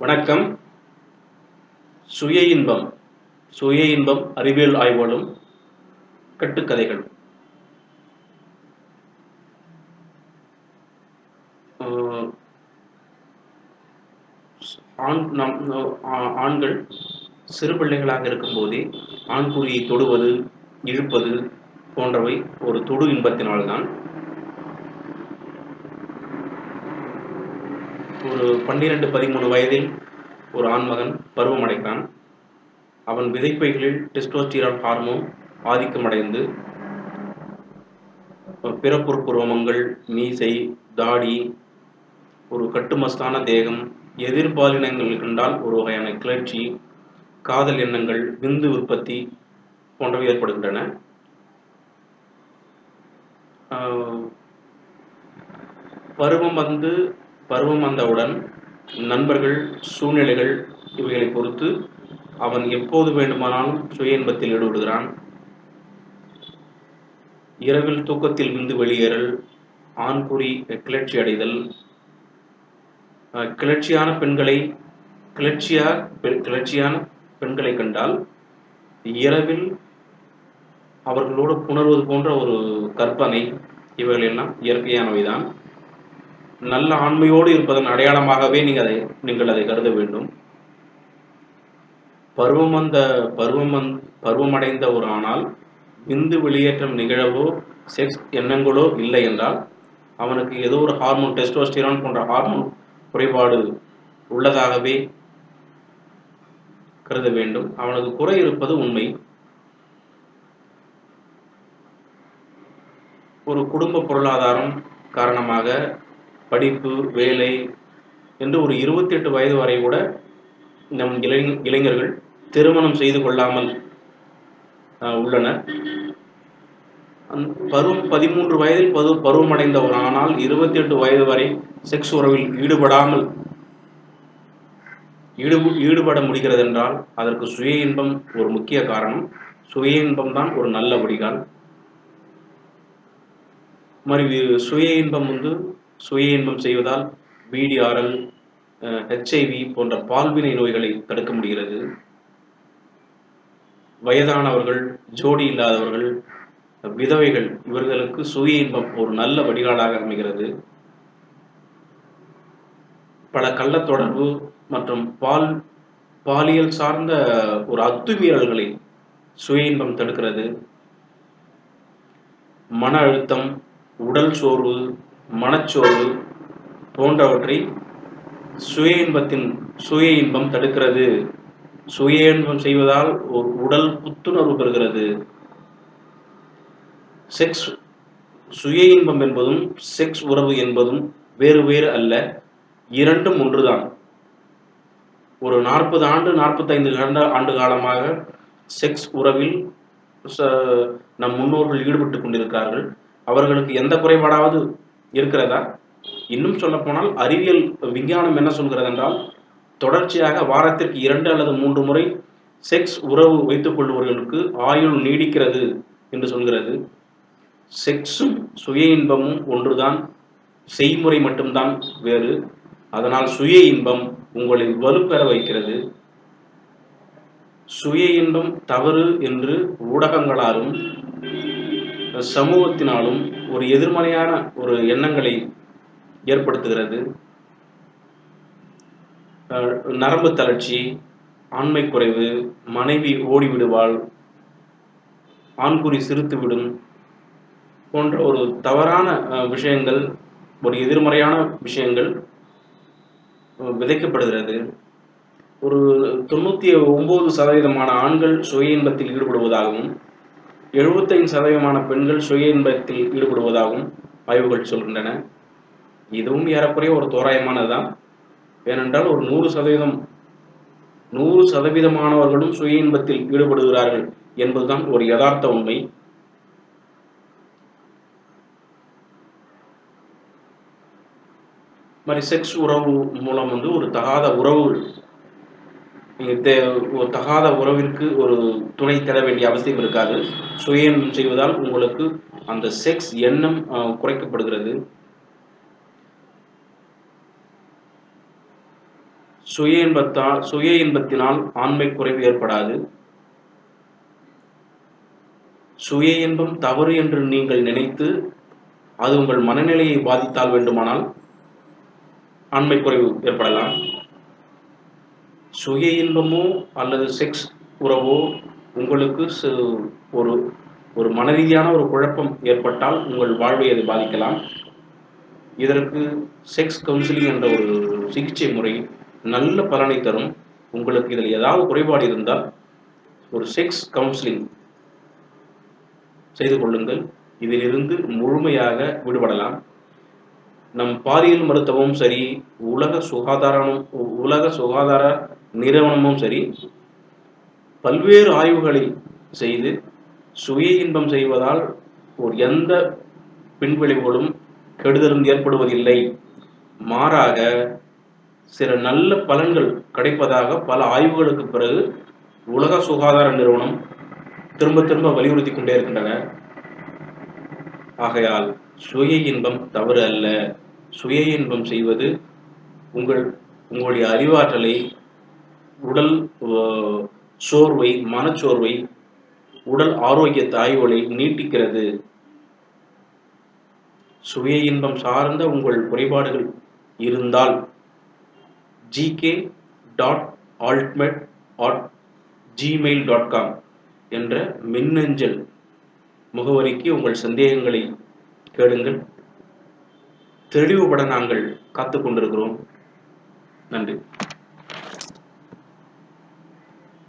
வணக்கம். சுய இன்பம் சுய இன்பம் அறிவியல் ஆய்வுகளும் கட்டுக்கதைகள் ஆஹ் ஆண் நம் ஆண்கள் சிறு பிள்ளைகளாக இருக்கும்போதே ஆண்குறியை தொடுவது இழுப்பது போன்றவை ஒரு தொடு இன்பத்தினால்தான் ஒரு பன்னிரெண்டு பதிமூணு வயதில் ஒரு ஆண்மகன் பருவமடைகிறான் அவன் விதைப்பைகளில் டெஸ்டோஸ்டிரான் ஹார்மோன் ஆதிக்கமடைந்து பிறப்புறுப்பு மீசை தாடி ஒரு கட்டுமஸ்தான தேகம் எதிர்பாலினங்கள் கண்டால் ஒரு வகையான கிளர்ச்சி காதல் எண்ணங்கள் விந்து உற்பத்தி போன்றவை ஏற்படுகின்றன. பருவம் வந்து பருவம் வந்தவுடன் நண்பர்கள் சூழ்நிலைகள் இவைகளை பொறுத்து அவன் எப்போது வேண்டுமானாலும் சுய இன்பத்தில் ஈடுபடுகிறான். இரவில் தூக்கத்தில் விந்து வெளியேறல் ஆண்குறி கிளர்ச்சி அடைதல் கிளர்ச்சியான பெண்களை கிளர்ச்சியா கிளர்ச்சியான பெண்களை கண்டால் இரவில் அவர்களோடு புணர்வது போன்ற ஒரு கற்பனை இவைகள் எல்லாம் இயற்கையானவைதான். நல்ல ஆண்மையோடு இருப்பதன் அடையாளமாகவே நீங்கள் அதை நீங்கள் அதை கருத வேண்டும். பருவம் வந்த பருவம் வந் பருவமடைந்த ஒரு ஆனால் விந்து வெளியேற்றம் நிகழவோ செக்ஸ் எண்ணங்களோ இல்லை என்றால் அவனுக்கு ஏதோ ஒரு ஹார்மோன் டெஸ்டோஸ்டிரான் போன்ற ஹார்மோன் குறைபாடு உள்ளதாகவே கருத வேண்டும். அவனுக்கு குறை இருப்பது உண்மை. ஒரு குடும்ப பொருளாதாரம் காரணமாக படிப்பு வேலை என்று ஒரு இருபத்தி எட்டு வயது வரை கூட நம் இளை இளைஞர்கள் திருமணம் செய்து கொள்ளாமல் உள்ளனர் பருவம் பதிமூன்று வயதில் பரு பருவமடைந்த ஒரு ஆனால் இருபத்தி எட்டு வயது வரை செக்ஸ் உறவில் ஈடுபடாமல் ஈடுபு ஈடுபட முடிகிறது என்றால் அதற்கு சுய இன்பம் ஒரு முக்கிய காரணம். சுய இன்பம் தான் ஒரு நல்ல வடிகால். மாதிரி சுய இன்பம் வந்து சுய இன்பம் செய்வதால் பிடிஆர்எல் ஹெச்ஐவி போன்ற பால்வினை நோய்களை தடுக்க முடிகிறது. வயதானவர்கள் ஜோடி இல்லாதவர்கள் விதவைகள் இவர்களுக்கு சுய இன்பம் ஒரு நல்ல வடிகாலாக அமைகிறது. பல கள்ள தொடர்பு மற்றும் பால் பாலியல் சார்ந்த ஒரு அத்துமீறல்களை சுய இன்பம் தடுக்கிறது. மன அழுத்தம் உடல் சோர்வு மனச்சோர்வு போன்றவற்றை சுய இன்பத்தின் சுய இன்பம் தடுக்கிறது. சுய இன்பம் செய்வதால் ஒரு உடல் புத்துணர்வு பெறுகிறது. செக்ஸ் சுய இன்பம் என்பதும் செக்ஸ் உறவு என்பதும் வேறு வேறு அல்ல இரண்டும் ஒன்றுதான். ஒரு நாற்பது ஆண்டு நாற்பத்தைந்து ஆண்டு ஆண்டு காலமாக செக்ஸ் உறவில் ச- நம் முன்னோர்கள் ஈடுபட்டு கொண்டிருக்கிறார்கள். அவர்களுக்கு எந்த குறைபாடாவது இருக்கிறதா? இன்னும் சொல்லப்போனால் அறிவியல் விஞ்ஞானம் என்ன சொல்கிறது என்றால் தொடர்ச்சியாக வாரத்திற்கு இரண்டு அல்லது மூன்று முறை செக்ஸ் உறவு வைத்துக் கொள்பவர்களுக்கு ஆயுள் நீடிக்கிறது என்று சொல்கிறது. செக்ஸும் சுய இன்பமும் ஒன்றுதான் செய்முறை மட்டும்தான் வேறு. அதனால் சுய இன்பம் உங்களை வலுப்பெற வைக்கிறது. சுய இன்பம் தவறு என்று ஊடகங்களாலும் சமூகத்தினாலும் ஒரு எதிர்மறையான ஒரு எண்ணங்களை ஏற்படுத்துகிறது. நரம்பு தளர்ச்சி ஆண்மை குறைவு மனைவி ஓடிவிடுவாள் ஆண்குறி சிரித்து விடும் போன்ற ஒரு தவறான விஷயங்கள் ஒரு எதிர்மறையான விஷயங்கள் விதைக்கப்படுகிறது. ஒரு தொண்ணூற்றி ஒம்பது சதவீதமான ஆண்கள் சுய இன்பத்தில் ஈடுபடுவதாகவும் எழுபத்தைந்து சதவீதமான பெண்கள் சுய இன்பத்தில் ஈடுபடுவதாகவும் ஆய்வுகள் சொல்கின்றன. இதுவும் ஏறக்குறைய ஒரு தோராயமானதுதான். ஏனென்றால் ஒரு நூறு சதவீதம் நூறு சதவீதமானவர்களும் சுய இன்பத்தில் ஈடுபடுகிறார்கள் என்பதுதான் ஒரு யதார்த்த உண்மை. மாதிரி செக்ஸ் உறவு மூலம் வந்து ஒரு தகாத உறவுகள் தகாத உறவிற்கு ஒரு துணை தர வேண்டிய அவசியம் இருக்காது. சுய செய்வதால் உங்களுக்கு அந்த செக்ஸ் எண்ணம் அஹ், குறைக்கப்படுகிறது. சுய இன்பத்தால் சுய இன்பத்தினால் ஆண்மை குறைவு ஏற்படாது. சுய இன்பம் தவறு என்று நீங்கள் நினைத்து அது உங்கள் மனநிலையை பாதித்தால் வேண்டுமானால் ஆண்மை குறைவு ஏற்படலாம். சுய இன்பமோ அல்லது செக்ஸ் உறவோ உங்களுக்கு ஒரு ஒரு மனரீதியான ஒரு குழப்பம் ஏற்பட்டால் உங்கள் வாழ்வை அது பாதிக்கலாம். இதற்கு செக்ஸ் கவுன்சிலிங் என்ற ஒரு சிகிச்சை முறை நல்ல பலனை தரும். உங்களுக்கு இதில் ஏதாவது குறைபாடு இருந்தால் ஒரு செக்ஸ் கவுன்சிலிங் செய்து கொள்ளுங்கள். இதிலிருந்து முழுமையாக விடுபடலாம். நம் பாலியல் மருத்துவமும் சரி உலக சுகாதாரம் உலக சுகாதார நிறுவனமும் சரி பல்வேறு ஆய்வுகளை செய்து சுய இன்பம் செய்வதால் ஒரு எந்த பின்விளைவுகளும் கெடுதலும் ஏற்படுவதில்லை. மாறாக சில நல்ல பலன்கள் கிடைப்பதாக பல ஆய்வுகளுக்கு பிறகு உலக சுகாதார நிறுவனம் திரும்ப திரும்ப வலியுறுத்தி கொண்டே இருக்கின்றன. ஆகையால் சுய இன்பம் தவறு அல்ல. சுய இன்பம் செய்வது உங்கள் உங்களுடைய அறிவாற்றலை உடல் சோர்வை மனச்சோர்வை உடல் ஆரோக்கிய ஆய்வுகளை நீட்டிக்கிறது. சுய இன்பம் சார்ந்த உங்கள் குறைபாடுகள் இருந்தால் GK dot altmed at Gmail dot com என்ற மின்னஞ்சல் முகவரிக்கு உங்கள் சந்தேகங்களை கேளுங்கள். தெளிவுபட நாங்கள் காத்து கொண்டிருக்கிறோம் நன்றி.